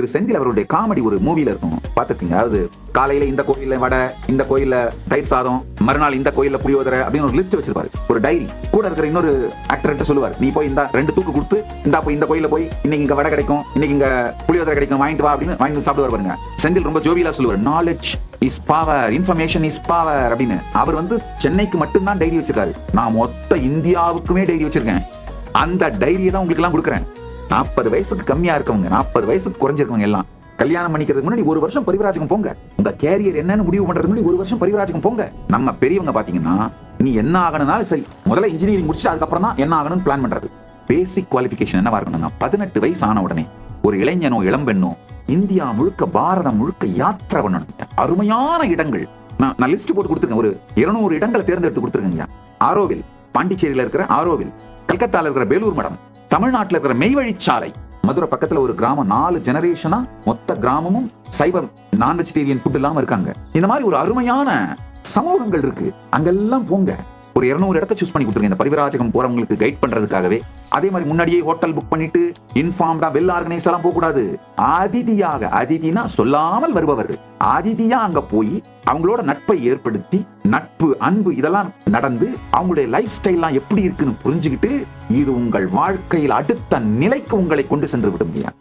திரு செந்தில் அவருடைய காமெடி ஒரு மூவில இருக்கும். பாத்துக்கீங்க அதாவது காலையில இந்த கோயில்ல வடை இந்த கோயில்ல தயிர் சாதம் மறுநாள் இந்த கோயில்ல புளியோதரை அப்படின்னு ஒரு லிஸ்ட் வச்சிருப்பாரு. ஒரு டைரி கூட இருக்கிற இன்னொரு ஆக்டர்கிட்ட சொல்லுவார். நீ போய் இந்த ரெண்டு தூக்கு கொடுத்து இந்த போய் இந்த கோயில போய் இன்னைக்கு இங்க வடை கிடைக்கும் இன்னைக்கு இங்க புளியோதரை கிடைக்கும் வாங்கிட்டு வா அப்படின்னு வாங்கிட்டு சாப்பிடுவார் பாருங்க. செந்தில் ரொம்ப ஜோவியலா சொல்லுவார். Knowledge is power information is power அப்படின்னு. அவர் வந்து சென்னைக்கு மட்டும்தான் டைரி வச்சிருக்காரு. நான் மொத்த இந்தியாவுக்குமே டைரி வச்சிருக்கேன். அந்த டைரியை தான் உங்களுக்கு எல்லாம் கொடுக்குறேன். நாற்பது வயசுக்கு கம்மியா இருக்கவங்க நாற்பது வயசுக்கு குறைஞ்சிருக்கவங்க எல்லாம் கல்யாணம் பண்ணிக்கிறதுக்கு முன்னாடி ஒரு வருஷம் பரிவராஜகம் போங்க. உங்க கேரியர் என்னன்னு முடிவு பண்றதுக்கு முன்னாடி ஒரு வருஷம் பரிவராஜகம் போங்க. நம்ம பெரியவங்க பாத்தீங்கன்னா நீ என்ன ஆகணும்னாலும் சரி முதல்ல இன்ஜினியரிங் முடிச்சு அதுக்கப்புறம் தான் என்ன ஆகணும்னு பிளான் பண்றது. பேசிக் குவாலிஃபிகேஷன் என்னவா இருக்கணும்னா பதினெட்டு வயசு ஆன உடனே ஒரு இளைஞனோ இளம்பெண்ணோ இந்தியா முழுக்க பாரதம் முழுக்க யாத்திரை பண்ணணும். அருமையான இடங்கள். நான் நான் லிஸ்ட் போட்டு கொடுத்துருக்கேன். ஒரு இருநூறு இடங்களை தேர்ந்தெடுத்து கொடுத்துருக்கேங்க ஆரோவில் பாண்டிச்சேரியில இருக்கிற ஆரோவில் கல்கத்தால இருக்கிற பேலூர் மடம். தமிழ்நாட்டுல இருக்கிற மெய்வழிச்சாலை. மதுரை பக்கத்துல ஒரு கிராமம் நாலு ஜெனரேஷனா மொத்த கிராமமும் சைபர் நான் வெஜிடேரியன் ஃபுட் இல்லாம இருக்காங்க. இந்த மாதிரி ஒரு அருமையான சமூகங்கள் இருக்கு. அங்கெல்லாம் போங்க. ஒரு இருநூறு இடத்த சூஸ் பண்ணி கொடுத்துருங்க. இந்த பரிவராஜகம் போறவங்களுக்கு கைட் பண்றதுக்காகவே அதே மாதிரி முன்னாடியே ஹோட்டல் புக் பண்ணிட்டு இன்ஃபார்ம்டா வெல் ஆர்கனைஸ் எல்லாம் போக கூடாது அதிதியாக அதிதினா சொல்லாமல் வருபவர்கள். அதிதியா அங்க போய் அவங்களோட நட்பை ஏற்படுத்தி நட்பு அன்பு இதெல்லாம் நடந்து அவங்களுடைய லைஃப் ஸ்டைல்லாம் எப்படி இருக்குன்னு புரிஞ்சுக்கிட்டு இது உங்கள் வாழ்க்கையில் அடுத்த நிலைக்கு உங்களை கொண்டு சென்று விடும் ஐயா